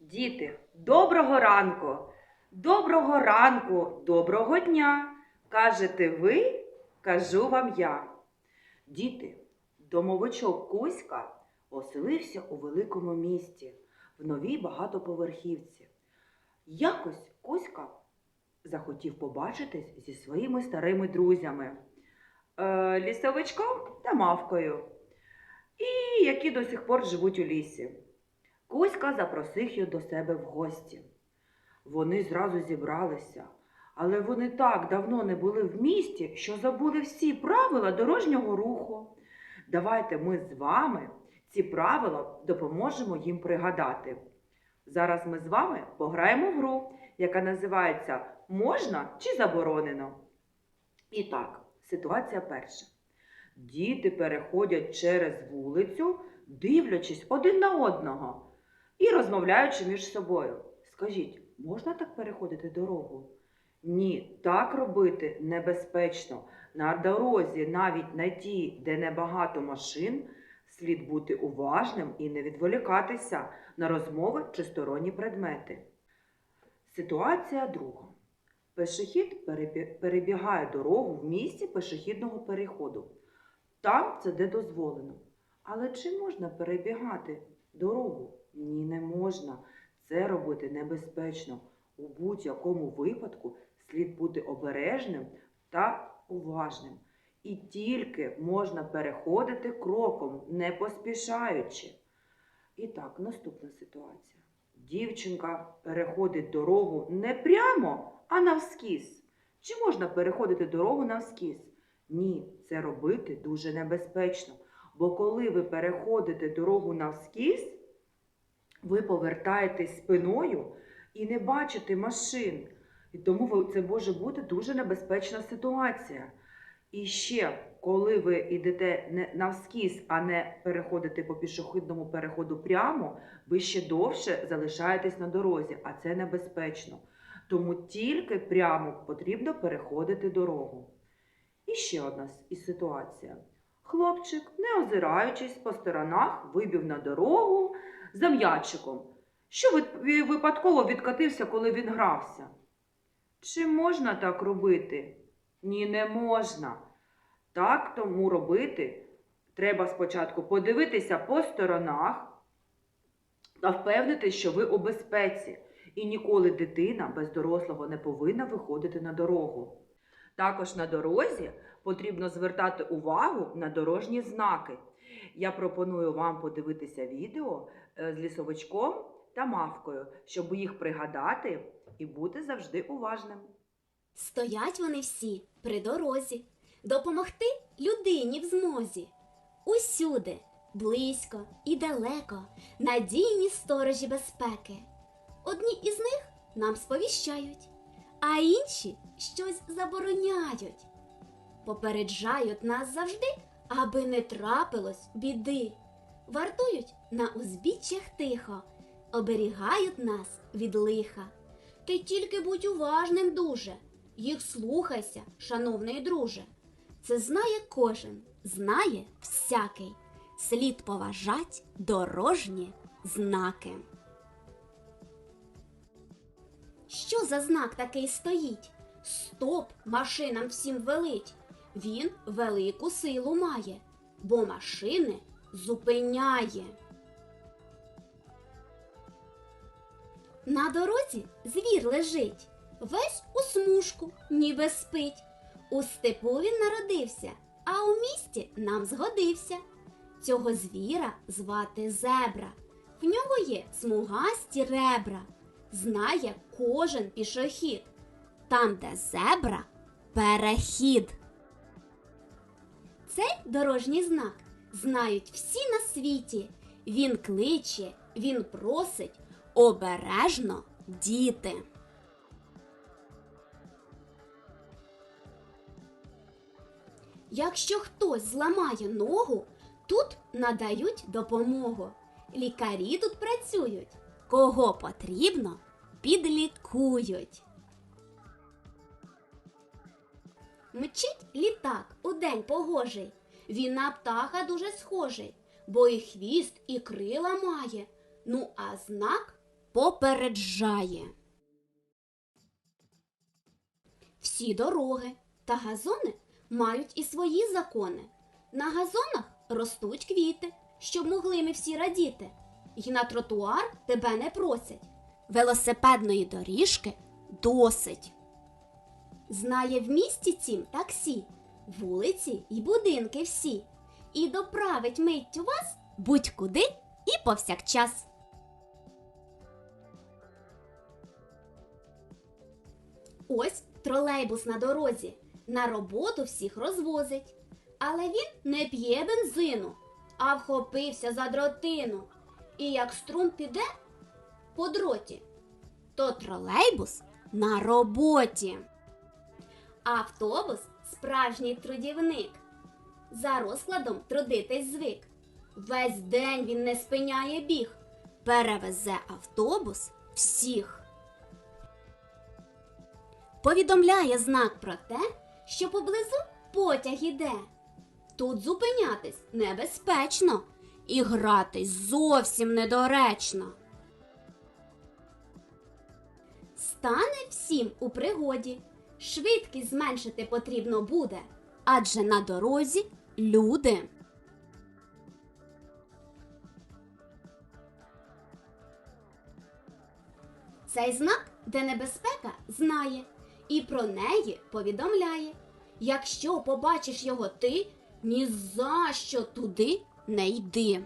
Діти, доброго ранку! Доброго ранку, доброго дня! Кажете ви, кажу вам я. Діти, домовичок Кузька оселився у великому місті, в новій багатоповерхівці. Якось Кузька захотів побачитись зі своїми старими друзями, е, лісовичком та мавкою, і які до сих пор живуть у лісі. Кузька запросив їх до себе в гості. Вони зразу зібралися, але вони так давно не були в місті, що забули всі правила дорожнього руху. Давайте ми з вами ці правила допоможемо їм пригадати. Зараз ми з вами пограємо в гру, яка називається Можна чи заборонено. І так, ситуація перша. Діти переходять через вулицю, дивлячись один на одного і розмовляючи між собою. Скажіть, можна так переходити дорогу? Ні, так робити небезпечно. На дорозі, навіть на тій, де небагато машин, слід бути уважним і не відволікатися на розмови чи сторонні предмети. Ситуація друга. Пешехід перебігає дорогу в місці пешехідного переходу. Там це де дозволено. Але чи можна перебігати дорогу? Ні, не можна. Це робити небезпечно. У будь-якому випадку слід бути обережним та уважним. І тільки можна переходити кроком, не поспішаючи. І так, наступна ситуація. Дівчинка переходить дорогу не прямо, а навскіз. Чи можна переходити дорогу навскіз? Ні, це робити дуже небезпечно. Бо коли ви переходите дорогу навскіз, ви повертаєтесь спиною і не бачите машин. І тому це може бути дуже небезпечна ситуація. І ще, коли ви йдете не навскіз, а не переходите по пішохідному переходу прямо, ви ще довше залишаєтесь на дорозі, а це небезпечно. Тому тільки прямо потрібно переходити дорогу. І ще одна із ситуація. Хлопчик, не озираючись по сторонах, вибіг на дорогу за м'ячиком, що випадково відкатився, коли він грався. Чи можна так робити? Ні, не можна. Так тому робити треба спочатку подивитися по сторонах та впевнитися, що ви у безпеці. І ніколи дитина без дорослого не повинна виходити на дорогу. Також на дорозі потрібно звертати увагу на дорожні знаки. Я пропоную вам подивитися відео е, з лісовичком та мавкою, щоб їх пригадати і бути завжди уважним. Стоять вони всі при дорозі, допомогти людині в змозі. Усюди, близько і далеко, надійні сторожі безпеки. Одні із них нам сповіщають, а інші щось забороняють. Попереджають нас завжди, аби не трапилось біди. Вартують на узбіччях тихо, оберігають нас від лиха. Ти тільки будь уважним дуже, їх слухайся, шановний друже. Це знає кожен, знає всякий. Слід поважать дорожні знаки. Що за знак такий стоїть? Стоп машинам всім велить. Він велику силу має, бо машини зупиняє. На дорозі звір лежить, весь у смужку, ніби спить. У степу він народився, а у місті нам згодився. Цього звіра звати зебра. В нього є смугасті ребра. Знає кожен пішохід. Там, де зебра, перехід. Цей дорожній знак знають всі на світі. Він кличе, він просить обережно діти. Якщо хтось зламає ногу, тут надають допомогу. Лікарі тут працюють. Кого потрібно, підлікують. Мчить літак у день погожий. Він на птаха дуже схожий, бо і хвіст, і крила має. Ну, а знак попереджає. Всі дороги та газони мають і свої закони. На газонах ростуть квіти, щоб могли ми всі радіти. І на тротуар тебе не просять. Велосипедної доріжки досить. Знає в місті цім таксі, вулиці й будинки всі. І доправить миттю вас будь-куди і повсякчас. Ось тролейбус на дорозі, на роботу всіх розвозить. Але він не п'є бензину, а вхопився за дротину. І як струм піде по дроті, то тролейбус на роботі. Автобус справжній трудівник. За розкладом трудитись звик. Весь день він не спиняє біг. Перевезе автобус всіх. Повідомляє знак про те, що поблизу потяг іде. Тут зупинятись небезпечно і гратись зовсім недоречно. Стане всім у пригоді. Швидкість зменшити потрібно буде, адже на дорозі люди. Цей знак, де небезпека, знає і про неї повідомляє: якщо побачиш його ти, ні за що туди не йди.